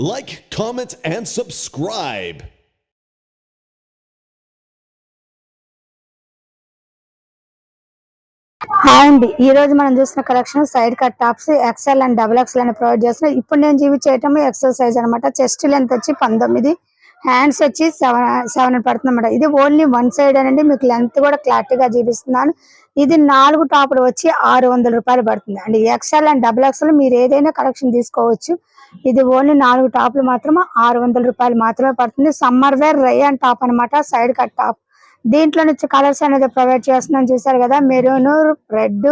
Like, comment, and subscribe. Hi అండి. ఈ రోజు మనం చూసిన collection side cut tops XL and double XL అని ప్రొవైడ్ చేస్తున్నాం ఇప్పుడు నేను చూపించేయటం ఎక్సెల్ సైజ్ అనమాట చెస్ట్ లెంత్ వచ్చి పంతొమ్మిది హ్యాండ్స్ వచ్చి సెవెన్ సెవెన్ పడుతుంది అనమాట ఇది ఓన్లీ వన్ సైడ్ అనండి. మీకు లెంత్ కూడా క్లారిటీగా చూపిస్తున్నాను. ఇది నాలుగు టాపులు వచ్చి ఆరు వందల రూపాయలు పడుతుంది. And XL and double XL మీరు ఏదైనా కలెక్షన్ తీసుకోవచ్చు. ఇది ఓన్లీ నాలుగు టాపులు మాత్రమే ఆరు వందల రూపాయలు మాత్రమే పడుతుంది. సమ్మర్ వేర్ రయ్యాన్ టాప్ అనమాట సైడ్ కట్ టాప్ దీంట్లో నుంచి కలర్స్ అనేది ప్రొవైడ్ చేస్తున్నాం చూసారు కదా maroon red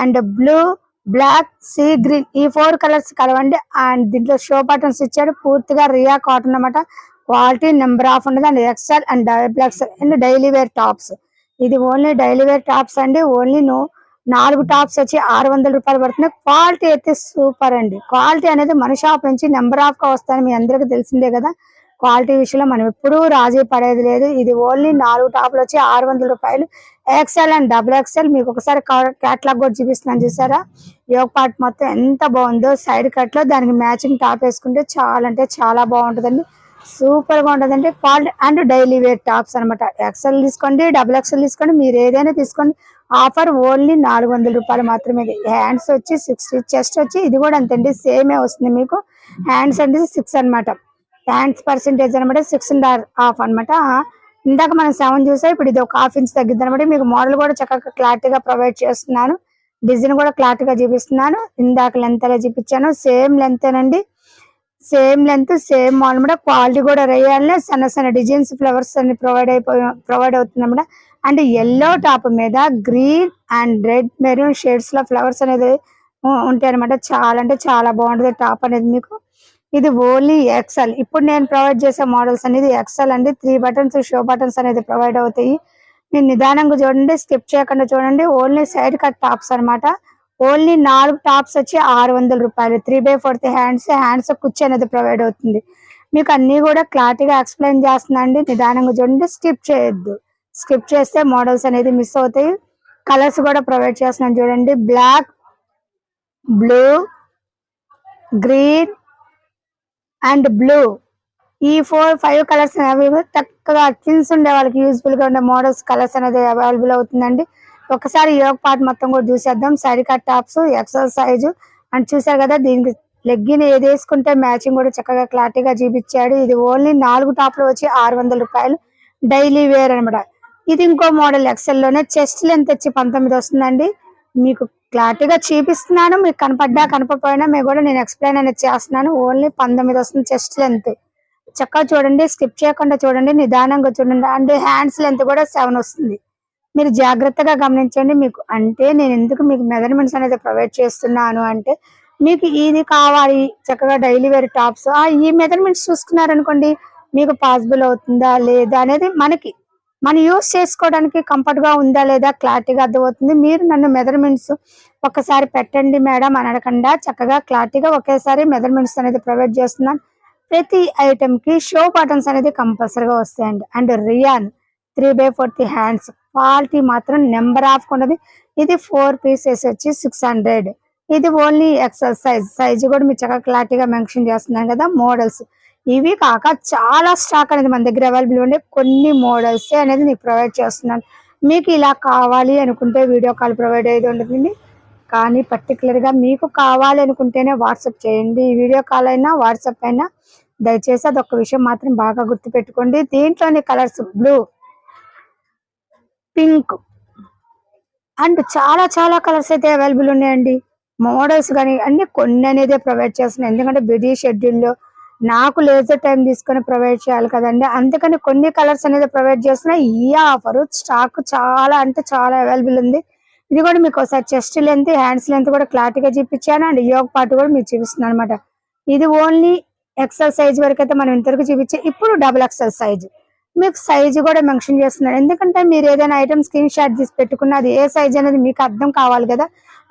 and blue black sea green ఈ ఫోర్ కలర్స్ కలవండి. అండ్ దీంట్లో షో బటన్స్ ఇచ్చాడు. పూర్తిగా రియా కాటన్ అన్నమాట. క్వాలిటీ నెంబర్ ఆఫ్ ఉండదు. And XL and double XL and daily wear tops ఇది ఓన్లీ డైలీ వేర్ టాప్స్ అండి. ఓన్లీ నో నాలుగు టాప్స్ వచ్చి ఆరు వందల రూపాయలు పడుతున్నాయి. క్వాలిటీ అయితే సూపర్ అండి. క్వాలిటీ అనేది మన షాప్ నుంచి నెంబర్ ఆఫ్గా వస్తాయని మీ అందరికీ తెలిసిందే కదా. క్వాలిటీ విషయంలో మనం ఎప్పుడూ రాజీ పడేది లేదు. ఇది ఓన్లీ నాలుగు టాప్లు వచ్చి ఆరు వందల రూపాయలు. ఎక్సెల్ అండ్ డబుల్ ఎక్సెల్ మీకు ఒకసారి క్యాట్లాగ్ కూడా చూపిస్తున్నాను చూసారా? యోగ పార్ట్ మొత్తం ఎంత బాగుందో. సైడ్ కట్లో దానికి మ్యాచింగ్ టాప్ వేసుకుంటే చాలా అంటే చాలా బాగుంటుందండి. సూపర్గా ఉంటుంది. అంటే fault and daily wear tops అనమాట ఎక్సెల్ తీసుకోండి డబుల్ ఎక్సెల్ తీసుకోండి మీరు ఏదైనా తీసుకోండి. ఆఫర్ ఓన్లీ నాలుగు వందల రూపాయలు మాత్రమే ఇది. హ్యాండ్స్ వచ్చి సిక్స్ చెస్ట్ వచ్చి ఇది కూడా అంతండి సేమే వస్తుంది మీకు. హ్యాండ్స్ అంటే సిక్స్ అన్నమాట. హ్యాండ్స్ పర్సెంటేజ్ అనమాట సిక్స్ అండ్ హాఫ్ అన్నమాట. ఇందాక మనం సెవెన్ చూసాం ఇప్పుడు ఇది ఒక హాఫ్ ఇంచ్ తగ్గింది అనమాట మీకు మోడల్ కూడా చక్కగా క్లారిటీగా ప్రొవైడ్ చేస్తున్నాను. డిజైన్ కూడా క్లారిటీగా చూపిస్తున్నాను. ఇందాక లెంత్ అలా చూపించాను సేమ్ లెంతేనండి సేమ్ లెంత్ సేమ్ మోడల్ కూడా క్వాలిటీ కూడా రేయాలనే సన్న సన్న డిజైన్స్ ఫ్లవర్స్ అన్ని ప్రొవైడ్ అయిపోయి ప్రొవైడ్ అవుతుంది అనమాట అండ్ ఎల్లో టాప్ మీద గ్రీన్ అండ్ రెడ్ మెరూన్ షేడ్స్లో ఫ్లవర్స్ అనేది ఉంటాయి అనమాట చాలా అంటే చాలా బాగుంటుంది టాప్ అనేది మీకు. ఇది ఓన్లీ ఎక్సెల్ ఇప్పుడు నేను ప్రొవైడ్ చేసే మోడల్స్ అనేది ఎక్సెల్ అండి. త్రీ బటన్స్ షో బటన్స్ అనేది ప్రొవైడ్ అవుతాయి. మీరు నిదానంగా చూడండి స్కిప్ చేయకుండా చూడండి. ఓన్లీ సైడ్ కట్ టాప్స్ అన్నమాట. ఓన్లీ నాలుగు టాప్స్ వచ్చి ఆరు వందల రూపాయలు. Three by fourth hands hands కుర్చీ అనేది ప్రొవైడ్ అవుతుంది. మీకు అన్ని కూడా క్లారిటీగా ఎక్స్ప్లెయిన్ చేస్తుందండి. నిదానంగా చూడండి స్కిప్ చేయొద్దు. స్కిప్ చేస్తే మోడల్స్ అనేది మిస్ అవుతాయి. కలర్స్ కూడా ప్రొవైడ్ చేస్తున్నాను చూడండి. Black blue green and blue. ఈ ఫోర్ ఫైవ్ కలర్స్ చక్కగా థిన్స్ ఉండే వాళ్ళకి యూజ్ఫుల్గా ఉండే మోడల్స్ కలర్స్ అనేది అవైలబుల్ అవుతుందండి. ఒకసారి యోగ పార్ట్ మొత్తం కూడా చూసేద్దాం side cut tops exercise and చూసారు కదా దీనికి లెగ్గిన్ ఏది వేసుకుంటే మ్యాచింగ్ కూడా చక్కగా క్లారిటీగా చూపించాడు. ఇది ఓన్లీ నాలుగు టాప్లు వచ్చి ఆరు వందల రూపాయలు. డైలీ వేర్ అనమాట ఇది ఇంకో మోడల్ ఎక్సెల్లోనే చెస్ట్ లెంత్ వచ్చి పంతొమ్మిది వస్తుందండి. మీకు క్లారిటీగా చూపిస్తున్నాను. మీకు కనపడ్డా కనపడిపోయినా మీకు కూడా నేను ఎక్స్ప్లెయిన్ అనేది చేస్తున్నాను. ఓన్లీ పంతొమ్మిది వస్తుంది చెస్ట్ లెంత్ చక్కగా చూడండి స్కిప్ చేయకుండా చూడండి నిదానంగా చూడండి. అండ్ హ్యాండ్స్ లెంత్ కూడా సెవెన్ వస్తుంది. మీరు జాగ్రత్తగా గమనించండి. మీకు అంటే నేను ఎందుకు మీకు మెజర్మెంట్స్ అనేది ప్రొవైడ్ చేస్తున్నాను అంటే మీకు ఇది కావాలి చక్కగా డైలీ వేర్ టాప్స్. ఆ ఈ మెజర్మెంట్స్ చూసుకున్నారనుకోండి మీకు పాసిబుల్ అవుతుందా లేదా అనేది మనకి మనం యూస్ చేసుకోవడానికి కంఫర్ట్గా ఉందా లేదా క్లారిటీగా అర్థమవుతుంది. మీరు నన్ను మెజర్మెంట్స్ ఒకసారి పెట్టండి మేడం అని అడగకుండా చక్కగా క్లారిటీగా ఒకేసారి మెజర్మెంట్స్ అనేది ప్రొవైడ్ చేస్తున్నాను. ప్రతి ఐటెంకి కి షో బటన్స్ అనేది కంపల్సరీగా వస్తాయండి. And rayon three by fourth hands. Quality మాత్రం నెంబర్ ఆఫ్ ఉండదు ఇది ఫోర్ పీసెస్ వచ్చి సిక్స్ హండ్రెడ్. ఇది ఓన్లీ ఎక్సెల్ సైజ్. సైజు కూడా మీరు చక్కగా క్లారిటీగా మెన్షన్ చేస్తున్నాం కదా మోడల్స్. ఇవి కాక చాలా స్టాక్ అనేది మన దగ్గర అవైలబుల్ ఉండే కొన్ని మోడల్స్ అనేది మీకు ప్రొవైడ్ చేస్తున్నాను. మీకు ఇలా కావాలి అనుకుంటే వీడియో కాల్ ప్రొవైడ్ అయ్యేది ఉంటుంది కానీ పర్టికులర్గా మీకు కావాలి అనుకుంటేనే వాట్సాప్ చేయండి. వీడియో కాల్ అయినా వాట్సాప్ అయినా దయచేసి అదొక విషయం మాత్రం బాగా గుర్తుపెట్టుకోండి. దీంట్లోని కలర్స్ బ్లూ. పింక్. అండ్ చాలా చాలా కలర్స్ అయితే అవైలబుల్ ఉన్నాయండి. మోడల్స్ కానీ అన్ని కొన్ని అనేది ప్రొవైడ్ చేస్తున్నాయి. ఎందుకంటే బిజీ షెడ్యూల్లో నాకు లేజర్ టైం తీసుకొని ప్రొవైడ్ చేయాలి కదండి. అందుకని కొన్ని కలర్స్ అనేది ప్రొవైడ్ చేస్తున్నాయి ఈ ఆఫర్ స్టాక్ చాలా అంటే చాలా అవైలబుల్ ఉంది. ఇది కూడా మీకు ఒకసారి చెస్ట్ లెంత్ హ్యాండ్స్ లెంత్ కూడా క్లారిటీగా చూపించాను. అండ్ యోగ పార్ట్ కూడా మీకు చూపిస్తున్నాను అనమాట ఇది ఓన్లీ ఎక్సెల్ సైజ్ వరకు అయితే మనం ఇంతవరకు చూపించే ఇప్పుడు డబుల్ ఎక్సెల్ సైజ్. మీకు సైజు కూడా మెన్షన్ చేస్తున్నాడు ఎందుకంటే మీరు ఏదైనా ఐటమ్ స్క్రీన్ షాట్ తీసి పెట్టుకున్నది ఏ సైజ్ అనేది మీకు అర్థం కావాలి కదా?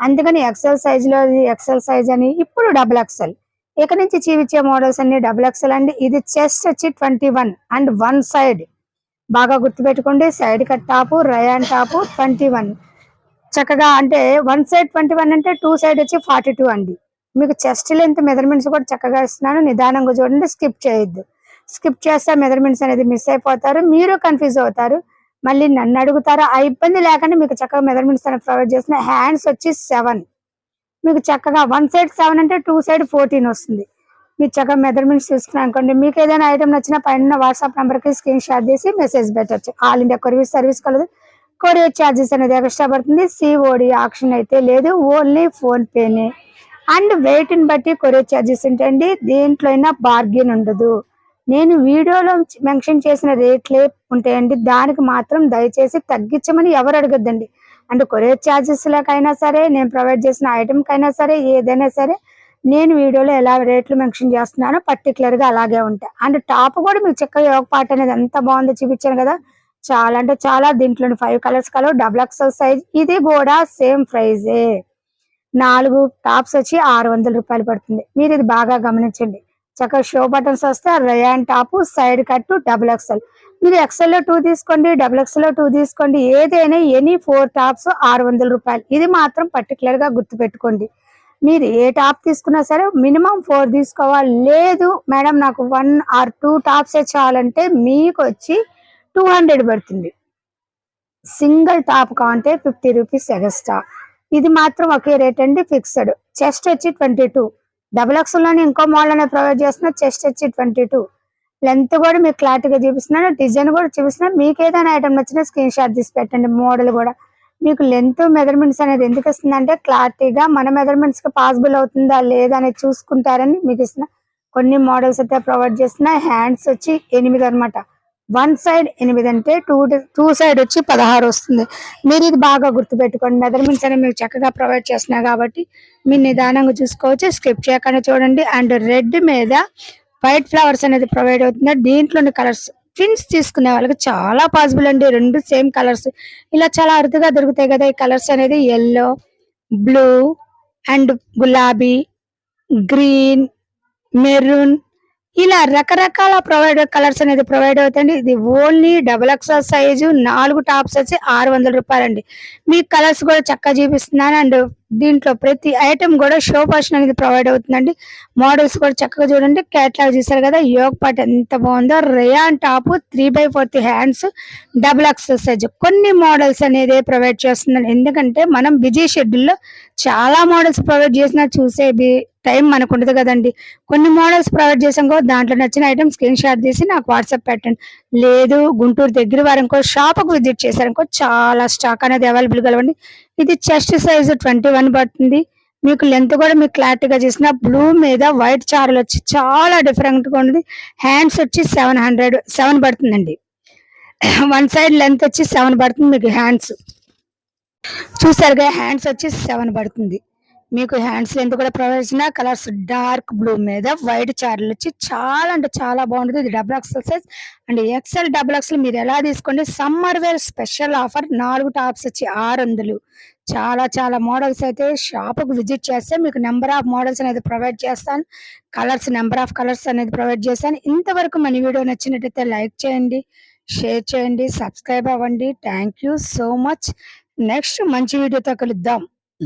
అందుకని ఎక్సెల్ సైజ్లో ఎక్సెల్ సైజ్ అని ఇప్పుడు డబుల్ ఎక్సెల్ ఇక నుంచి చూపించే మోడల్స్ అన్ని డబుల్ ఎక్సెల్ అండి. ఇది చెస్ట్ వచ్చి twenty one and one side బాగా గుర్తుపెట్టుకోండి. Side cut top rayon top twenty one చక్కగా అంటే వన్ సైడ్ ట్వంటీ వన్ అంటే టూ సైడ్ వచ్చి ఫార్టీ టూ అండి. మీకు చెస్ట్ లెంత్ మెజర్మెంట్స్ కూడా చక్కగా ఇస్తున్నాను. నిదానంగా చూడండి. స్కిప్ చేయొద్దు. స్కిప్ చేస్తే మెజర్మెంట్స్ అనేది మిస్ అయిపోతారు. మీరు కన్ఫ్యూజ్ అవుతారు. మళ్ళీ నన్ను అడుగుతారు? ఆ ఇబ్బంది లేకుండా మీకు చక్కగా మెజర్మెంట్స్ అనేది ప్రొవైడ్ చేసిన హ్యాండ్స్ వచ్చి సెవెన్ మీకు చక్కగా వన్ సైడ్ సెవెన్ అంటే టూ సైడ్ ఫోర్టీన్ వస్తుంది. మీరు చక్కగా మెజర్మెంట్స్ తీసుకున్నాను అనుకోండి. మీకు ఏదైనా ఐటమ్ నచ్చినా పైన వాట్సాప్ నెంబర్కి స్క్రీన్ షాట్ చేసి మెసేజ్ పెట్టచ్చు. ఆల్ ఇండియా కొరియర్ సర్వీస్ కలదు. కొరియర్ ఛార్జెస్ అనేది ఎక్స్ట్రా పడుతుంది. సిఓడి ఆప్షన్ అయితే లేదు. ఓన్లీ ఫోన్పేనే అండ్ వెయిట్ని బట్టి కొరియర్ ఛార్జెస్ ఉంటాయండి. దేంట్లో అయినా బార్గెన్ ఉండదు. నేను వీడియోలో మెన్షన్ చేసిన రేట్లే ఉంటాయండి దానికి మాత్రం దయచేసి తగ్గించమని ఎవరు అడగద్దండి. అంటే కొరియర్ ఛార్జెస్ లకైనా సరే నేను ప్రొవైడ్ చేసిన ఐటమ్ సరే ఏదైనా సరే నేను వీడియోలో ఎలా రేట్లు మెన్షన్ చేస్తున్నానో పర్టికులర్గా అలాగే ఉంటాయి. అండ్ టాప్ కూడా మీకు చక్కగా యోగ పార్ట్ అనేది ఎంత బాగుందో చూపించాను కదా. చాలా అంటే చాలా దీంట్లో five colours colour double XL size ఇది కూడా సేమ్ ప్రైజే నాలుగు టాప్స్ వచ్చి ఆరు వందల రూపాయలు పడుతుంది. మీరు ఇది బాగా గమనించండి. చక్కగా షో బటన్స్ వస్తే rayon top side cut double XL మీరు ఎక్స్ఎల్లో టూ తీసుకోండి డబుల్ ఎక్సెల్లో టూ తీసుకోండి. ఏదైనా ఎనీ ఫోర్ టాప్స్ ఆరు వందల రూపాయలు. ఇది మాత్రం పర్టికులర్గా గుర్తుపెట్టుకోండి. గుర్తు పెట్టుకోండి మీరు ఏ టాప్ తీసుకున్నా సరే మినిమం ఫోర్ తీసుకోవాలి. లేదు మేడం నాకు వన్ ఆర్ టూ టాప్సే చాలంటే మీకు వచ్చి టూ హండ్రెడ్ పడుతుంది. సింగిల్ టాప్ కావంటే ఫిఫ్టీ రూపీస్ ఎగస్ట్రా ఇది మాత్రం ఒకే రేట్ అండి ఫిక్స్డ్ చెస్ట్ వచ్చి ట్వంటీ టూ డబుల్లోనే ఇంకో మోడల్ అనేది ప్రొవైడ్ చేస్తున్నా చెస్ట్ వచ్చి ట్వంటీ టూ లెంత్ కూడా మీకు క్లారిటీగా చూపిస్తున్నాను డిజైన్ కూడా చూపిస్తున్నాను మీకు ఏదైనా ఐటమ్ నచ్చినా స్క్రీన్ షాట్ తీసి పెట్టండి మోడల్ కూడా. మీకు లెంత్ మెజర్మెంట్స్ అనేది ఎందుకు ఇస్తుందంటే క్లారిటీగా మన మెజర్మెంట్స్కి పాసిబుల్ అవుతుందా లేదా అనేది చూసుకుంటారని మీకు ఇస్తున్నా. కొన్ని మోడల్స్ అయితే ప్రొవైడ్ చేస్తున్నా హ్యాండ్స్ వచ్చి ఎనిమిది అన్నమాట. వన్ సైడ్ ఎనిమిది అంటే టూ టూ సైడ్ వచ్చి పదహారు వస్తుంది. మీరు ఇది బాగా గుర్తుపెట్టుకోండి. మెజర్మెంట్స్ అనేవి మీకు చక్కగా ప్రొవైడ్ చేస్తున్నా కాబట్టి మీరు నిదానంగా చూసుకోవచ్చు. స్కిప్ చేయకుండా చూడండి. అండ్ రెడ్ మీద వైట్ ఫ్లవర్స్ అనేది ప్రొవైడ్ అవుతుంది దీంట్లోని కలర్స్ ప్రింట్స్ తీసుకునే వాళ్ళకి చాలా పాసిబుల్ అండి. రెండు సేమ్ కలర్స్. ఇలా చాలా అరుదుగా దొరుకుతాయి కదా ఈ కలర్స్ అనేది. ఎల్లో బ్లూ అండ్ గులాబీ గ్రీన్ మెరూన్ ఇలా రకరకాల ప్రొవైడ్ కలర్స్ అనేది ప్రొవైడ్ అవుతాయండి. ఇది ఓన్లీ డబల్ ఎక్స్ఎల్ సైజు నాలుగు టాప్స్ వచ్చి ఆరు వందల రూపాయలండి. మీ కలర్స్ కూడా చక్కగా చూపిస్తున్నాను. అండ్ దీంట్లో ప్రతి ఐటమ్ కూడా షో పర్షన్ అనేది ప్రొవైడ్ అవుతుందండి. మోడల్స్ కూడా చక్కగా చూడండి. కేటలాగ్ చూసారు కదా యోగ్ పాట ఎంత బాగుందో. Rayon top three by fourth hands double XL size. కొన్ని మోడల్స్ అనేది ప్రొవైడ్ చేస్తుందండి ఎందుకంటే మనం బిజీ షెడ్యూల్లో చాలా మోడల్స్ ప్రొవైడ్ చేసినా చూసే టైం మనకు ఉండదు కదండి. కొన్ని మోడల్స్ ప్రొవైడ్ చేసాం కదా దాంట్లో నచ్చిన ఐటమ్ స్క్రీన్ షాట్ తీసి నాకు వాట్సాప్ పెట్టండి. లేదు గుంటూరు దగ్గర వారంకో షాప్కు విజిట్ చేశారనుకో చాలా స్టాక్ అనేది అవైలబుల్ కలవండి. ఇది చెస్ట్ సైజ్ ట్వంటీ వన్ పడుతుంది. మీకు లెంత్ కూడా మీకు క్లారిటీగా చేసిన బ్లూ మీద వైట్ చారలు వచ్చి చాలా డిఫరెంట్గా ఉంది హ్యాండ్స్ వచ్చి సెవెన్ హండ్రెడ్ సెవెన్ పడుతుందండి. వన్ సైడ్ లెంత్ వచ్చి సెవెన్ పడుతుంది మీకు హ్యాండ్స్. చూసారుగా హ్యాండ్స్ వచ్చి సెవెన్ పడుతుంది. మీకు హ్యాండ్స్ లెంత్ కూడా ప్రొవైడ్ చేసిన కలర్స్ డార్క్ బ్లూ మీద వైట్ చార్లు వచ్చి చాలా అంటే చాలా బాగుంటుంది. ఇది double XL size and XL double XL మీరు ఎలా తీసుకోండి? సమ్మర్ వేర్ స్పెషల్ ఆఫర్ నాలుగు టాప్స్ వచ్చి ఆరు వందలు. చాలా చాలా మోడల్స్ అయితే షాప్కు విజిట్ చేస్తే మీకు నెంబర్ ఆఫ్ మోడల్స్ అనేది ప్రొవైడ్ చేస్తాను. కలర్స్ నెంబర్ ఆఫ్ కలర్స్ అనేది ప్రొవైడ్ చేస్తాను. ఇంతవరకు మన వీడియో నచ్చినట్టయితే లైక్ చేయండి షేర్ చేయండి సబ్స్క్రైబ్ అవ్వండి. Thank you so much. Next మంచి వీడియోతో కలుద్దాం.